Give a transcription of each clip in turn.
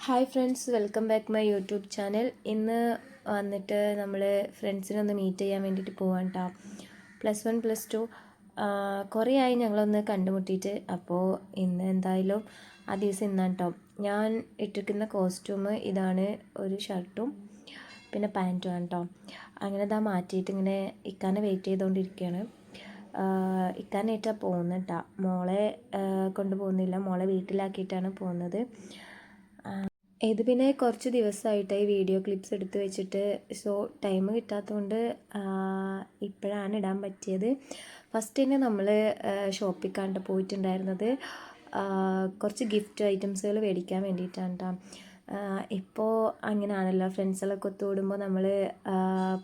Hi friends welcome back my YouTube channel ഇന്ന് വന്നിട്ട് നമ്മൾ ഫ്രണ്ട്സിനെ ഒന്ന് മീറ്റ് ചെയ്യാൻ വേണ്ടിയിട്ട് പോവാൻ കേട്ടോ പ്ലസ് വൺ പ്ലസ് ടു കുറേ ആയി ഞങ്ങളൊന്ന് കണ്ടുമുട്ടിയിട്ട്. അപ്പോൾ ഇന്ന് എന്തായാലും ആ ദിവസം ഇന്നാണ് കേട്ടോ ഞാൻ ഇട്ടിരിക്കുന്ന കോസ്റ്റ്യൂം ഇതാണ് ഒരു ഷർട്ടും പിന്നെ പാന്റും ആണ് കേട്ടോ അങ്ങനെ ഇതാ മാറ്റിയിട്ട് ഇങ്ങനെ ഇക്കാനെ വെയിറ്റ് ചെയ്തുകൊണ്ടിരിക്കുകയാണ് ഇക്കാനായിട്ടാണ് പോകുന്നത് കേട്ടോ മോളെ കൊണ്ടുപോകുന്നില്ല മോളെ വീട്ടിലാക്കിയിട്ടാണ് പോകുന്നത് ഇത് പിന്നെ കുറച്ച് ദിവസമായിട്ട് ഈ വീഡിയോ ക്ലിപ്സ് എടുത്ത് വെച്ചിട്ട് സോ ടൈം കിട്ടാത്തതുകൊണ്ട് ഇപ്പോഴാണ് ഇടാൻ പറ്റിയത്. ഫസ്റ്റ് തന്നെ നമ്മൾ ഷോപ്പിൽ കണ്ട് പോയിട്ടുണ്ടായിരുന്നത്. കുറച്ച് ഗിഫ്റ്റ് ഐറ്റംസുകൾ മേടിക്കാൻ വേണ്ടിയിട്ടാണ് കേട്ടോ ഇപ്പോൾ അങ്ങനെയാണല്ലോ ഫ്രണ്ട്സുകളൊക്കെ ഒത്തുകൂടുമ്പോൾ നമ്മൾ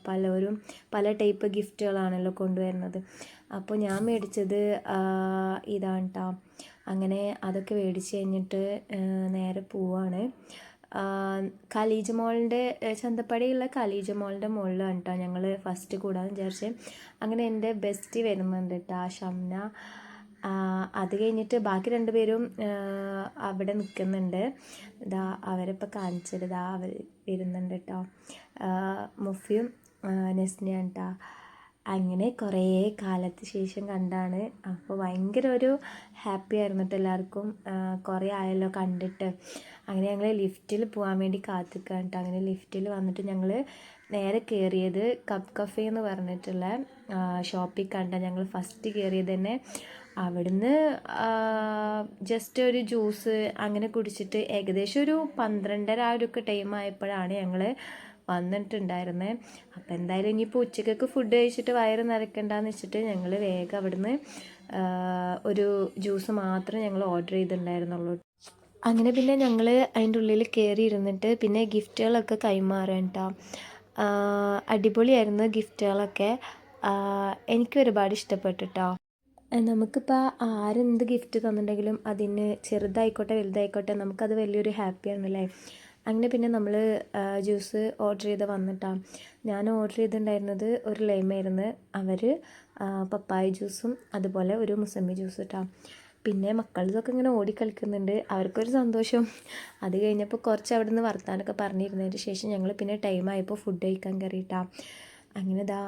പലരും പല ടൈപ്പ് ഗിഫ്റ്റുകളാണല്ലോ കൊണ്ടുവരുന്നത്. അപ്പോൾ ഞാൻ മേടിച്ചത് ഇതാണ് കേട്ടോ അങ്ങനെ അതൊക്കെ മേടിച്ച് കഴിഞ്ഞിട്ട് നേരെ പോവാണ്. ഖലീജ് മോളിന്റെ ചന്തപ്പടിയുള്ള ഖലീജ് മോളിന്റെ മുകളിലാണ് കേട്ടോ ഞങ്ങൾ ഫസ്റ്റ് കൂടാന്ന് വിചാരിച്ച്. അങ്ങനെ എന്റെ ബെസ്റ്റ് വരുന്നുണ്ട് കേട്ടോ ഷംന. അത് കഴിഞ്ഞിട്ട് ബാക്കി രണ്ടുപേരും അവിടെ നിൽക്കുന്നുണ്ട് ഇതാ അവരിപ്പോൾ കാണിച്ചത്. ഇതാ അവർ വരുന്നുണ്ട് കേട്ടോ മുഫിയും നെസ്നയാണ് കേട്ടോ അങ്ങനെ കുറേ കാലത്ത് ശേഷം കണ്ടാണ്. അപ്പോൾ ഭയങ്കര ഒരു ഹാപ്പി ആയിരുന്നു കേട്ടോ എല്ലാവർക്കും കുറേ ആയല്ലോ കണ്ടിട്ട്. അങ്ങനെ ഞങ്ങൾ ലിഫ്റ്റിൽ പോകാൻ വേണ്ടി കാത്തിക്കാൻ കേട്ടോ അങ്ങനെ ലിഫ്റ്റിൽ വന്നിട്ട് ഞങ്ങൾ നേരെ കയറിയത് കപ്പ് കഫേ എന്ന് പറഞ്ഞിട്ടുള്ള ഷോപ്പിൽ കണ്ട ഞങ്ങൾ ഫസ്റ്റ് കയറിയത് തന്നെ അവിടുന്ന് ജസ്റ്റ് ഒരു ജ്യൂസ് അങ്ങനെ കുടിച്ചിട്ട് ഏകദേശം ഒരു പന്ത്രണ്ടര ആ ഒരു ടൈം ആയപ്പോഴാണ് ഞങ്ങൾ വന്നിട്ടുണ്ടായിരുന്നത് അപ്പോൾ എന്തായാലും ഇനിയിപ്പോൾ ഉച്ചക്കൊക്കെ ഫുഡ് കഴിച്ചിട്ട് വയറ് നിറയ്ക്കണ്ടെന്ന് വെച്ചിട്ട് ഞങ്ങൾ വേഗം അവിടുന്ന് ഒരു ജ്യൂസ് മാത്രം ഞങ്ങൾ ഓർഡർ ചെയ്തിട്ടുണ്ടായിരുന്നുള്ളൂ. അങ്ങനെ പിന്നെ ഞങ്ങൾ അതിന്റെ ഉള്ളിൽ കയറി ഇരുന്നിട്ട് പിന്നെ ഗിഫ്റ്റുകളൊക്കെ കൈമാറാൻ കേട്ടോ അടിപൊളിയായിരുന്നു ഗിഫ്റ്റുകളൊക്കെ. എനിക്ക് ഒരുപാട് ഇഷ്ടപ്പെട്ടു കേട്ടോ നമുക്കിപ്പോൾ ആരെന്ത് ഗിഫ്റ്റ് തന്നിട്ടുണ്ടെങ്കിലും അതിന് ചെറുതായിക്കോട്ടെ വലുതായിക്കോട്ടെ നമുക്കത് വലിയൊരു ഹാപ്പിയാണല്ലേ. അങ്ങനെ പിന്നെ നമ്മൾ ജ്യൂസ് ഓർഡർ ചെയ്ത് വന്നിട്ടാണ് ഞാൻ ഓർഡർ ചെയ്തിട്ടുണ്ടായിരുന്നത് ഒരു ലൈമായിരുന്നു. അവർ പപ്പായ ജ്യൂസും അതുപോലെ ഒരു മുസമ്പി ജ്യൂസ് കേട്ടോ പിന്നെ മക്കളിതൊക്കെ ഇങ്ങനെ ഓടിക്കളിക്കുന്നുണ്ട് അവർക്കൊരു സന്തോഷം. അത് കഴിഞ്ഞപ്പോൾ കുറച്ച് അവിടെ നിന്ന് വർത്താനൊക്കെ പറഞ്ഞിരുന്നതിന് ശേഷം ഞങ്ങൾ പിന്നെ ടൈമായപ്പോൾ ഫുഡ് കഴിക്കാൻ കയറിയിട്ടാണ് അങ്ങനെ ഇതാ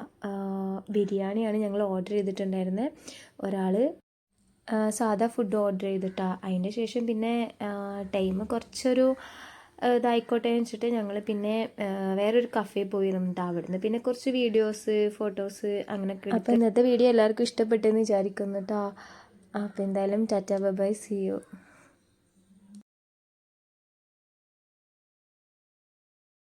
ബിരിയാണിയാണ് ഞങ്ങൾ ഓർഡർ ചെയ്തിട്ടുണ്ടായിരുന്നത് ഒരാൾ സാധാ ഫുഡ് ഓർഡർ ചെയ്തിട്ടാണ് അതിന്റെ ശേഷം പിന്നെ ടൈം കുറച്ചൊരു ഇതായിക്കോട്ടെ എന്ന് വെച്ചിട്ട് ഞങ്ങൾ പിന്നെ വേറൊരു കഫേ പോയിരുന്നിട്ട് അവിടുന്ന്. പിന്നെ കുറച്ച് വീഡിയോസ് ഫോട്ടോസ് അങ്ങനെയൊക്കെ അപ്പോൾ ഇന്നത്തെ വീഡിയോ എല്ലാവർക്കും ഇഷ്ടപ്പെട്ടെന്ന് വിചാരിക്കുന്നു കേട്ടോ അപ്പോൾ എന്തായാലും ടാറ്റാ ബൈ സി യു